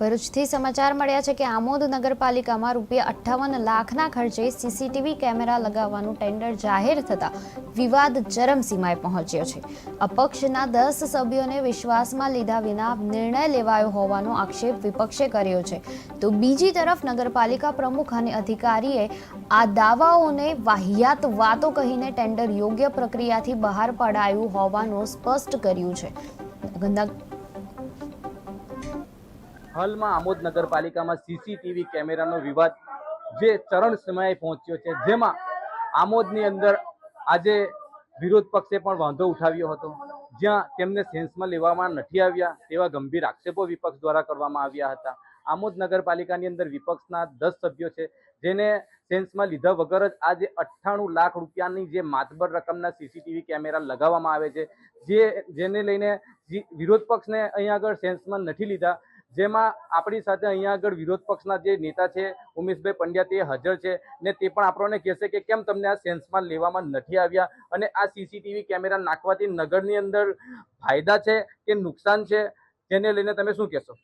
ભરૂચથી સમાચાર મળ્યા છે કે આમોદ નગરપાલિકામાં રૂપિયા અઠ્ઠાવન લાખના ખર્ચે સીસીટીવી કેમેરા લગાવવાનું ટેન્ડર જાહેર થતાં વિવાદ ચરમસીમાએ પહોંચ્યો છે. અપક્ષના દસ સભ્યોને વિશ્વાસમાં લીધા વિના નિર્ણય લેવાયો હોવાનો આક્ષેપ વિપક્ષે કર્યો છે. તો બીજી તરફ નગરપાલિકા પ્રમુખ અને અધિકારીએ આ દાવાઓને વાહિયાત વાતો કહીને ટેન્ડર યોગ્ય પ્રક્રિયાથી બહાર પડાયું હોવાનું સ્પષ્ટ કર્યું છે. હાલમાં આમોદ નગરપાલિકામાં સીસીટીવી કેમેરાનો વિવાદ જે ચરણ સમયે પહોંચ્યો છે, જેમાં આમોદની અંદર આજે વિરોધ પક્ષે પણ વાંધો ઉઠાવ્યો હતો. જ્યાં તેમને સેન્સમાં લેવામાં નથી આવ્યા તેવા ગંભીર આક્ષેપો વિપક્ષ દ્વારા કરવામાં આવ્યા હતા. આમોદ નગરપાલિકાની અંદર વિપક્ષના દસ સભ્યો છે, જેને સેન્સમાં લીધા વગર જ આજે અઠ્ઠાણું લાખ રૂપિયાની જે માતબર રકમના સીસીટીવી કેમેરા લગાવવામાં આવે છે, જે, જેને લઈને વિરોધ પક્ષને અહીં આગળ સેન્સમાં નથી લીધા. જેમાં આપણી સાથે અહીંયા આગળ વિરોધ પક્ષના જે નેતા છે, ઉમેશભાઈ પંડ્યા, તે હાજર છે ને તે પણ આપણને કહેશે કે કેમ તમને આ સેન્સમાં લેવામાં નથી આવ્યા અને આ સીસીટીવી કેમેરા નાખવાથી નગરની અંદર ફાયદા છે કે નુકસાન છે? તેને લઈને તમે શું કહેશો?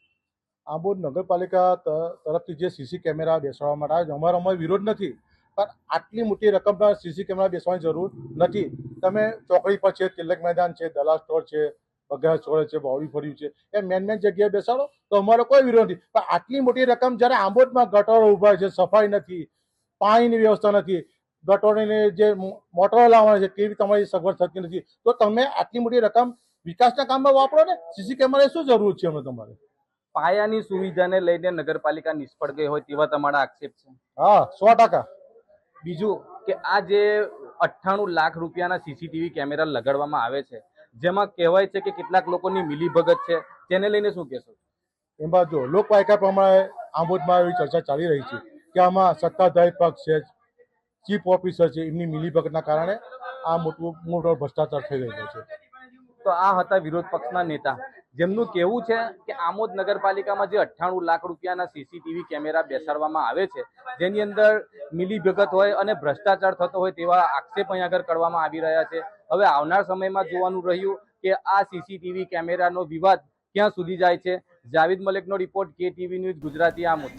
આંબોદ નગરપાલિકા ત- તરફથી જે સીસી કેમેરા બેસવા માટે આવે અમારો અમારો વિરોધ નથી. પણ આટલી મોટી રકમના સીસી કેમેરા બેસવાની જરૂર નથી. તમે ચોકડી પર છે, તિલક મેદાન છે, દલાલ સ્ટોર છે બગા છોડે છે બાવડી ફર્યું છે. એ મેન મેન જગ્યાએ બેસાડો તો અમારો કોઈ વિરોધ નથી પણ આટલી મોટી રકમ જ્યારે આંબોદમાં ગટરો ઊભા છે સફાઈ નથી પાણીની વ્યવસ્થા નથી ગટરોની જે મોટરો લાવવાના છે તેવી તમારી સગવડ થતી નથી તો તમે આટલી મોટી રકમ વિકાસના કામમાં વાપરો ને સીસી કેમેરા શું જરૂર છે અમે તમારે? પાયાની સુવિધાને લઈને નગરપાલિકા નિષ્ફળ ગઈ હોય તેવા તમારા આક્ષેપ છે? હા સો ટકા. બીજું કે આ જે અઠ્ઠાણું લાખ રૂપિયાના સીસીટીવી કેમેરા લગાડવામાં આવે છે જેમાં કહેવાય છે કે કેટલાક લોકોની મિલીભગત છે. તેને લઈને શું કહેશો? એમાં જો લોકવાયકા પ્રમાણે આંબોદમાં એવી ચર્ચા ચાલી રહી છે કે આમાં સત્તાધારી પક્ષ છે ચીફ ઓફિસર છે એમની મિલીભગતના કારણે આ મોટું મોટો ભ્રષ્ટાચાર થઈ રહ્યો છે. તો આ હતા વિરોધ પક્ષના નેતા. જેમનું કહેવું છે કે આમોદ નગરપાલિકામાં જે અઠ્ઠાણું લાખ રૂપિયાના સીસીટીવી કેમેરા બેસાડવામાં આવે છે, જેની અંદર મિલીભગત હોય અને ભ્રષ્ટાચાર થતો હોય તેવા આક્ષેપ અહીં આગળ કરવામાં આવી રહ્યા છે. હવે આવનાર સમયમાં જોવાનું રહ્યું કે આ સીસીટીવી કેમેરાનો વિવાદ ક્યાં સુધી જાય છે? જાવેદ મલિકનો રિપોર્ટ કે ટીવી ન્યૂઝ ગુજરાતી આમોદ.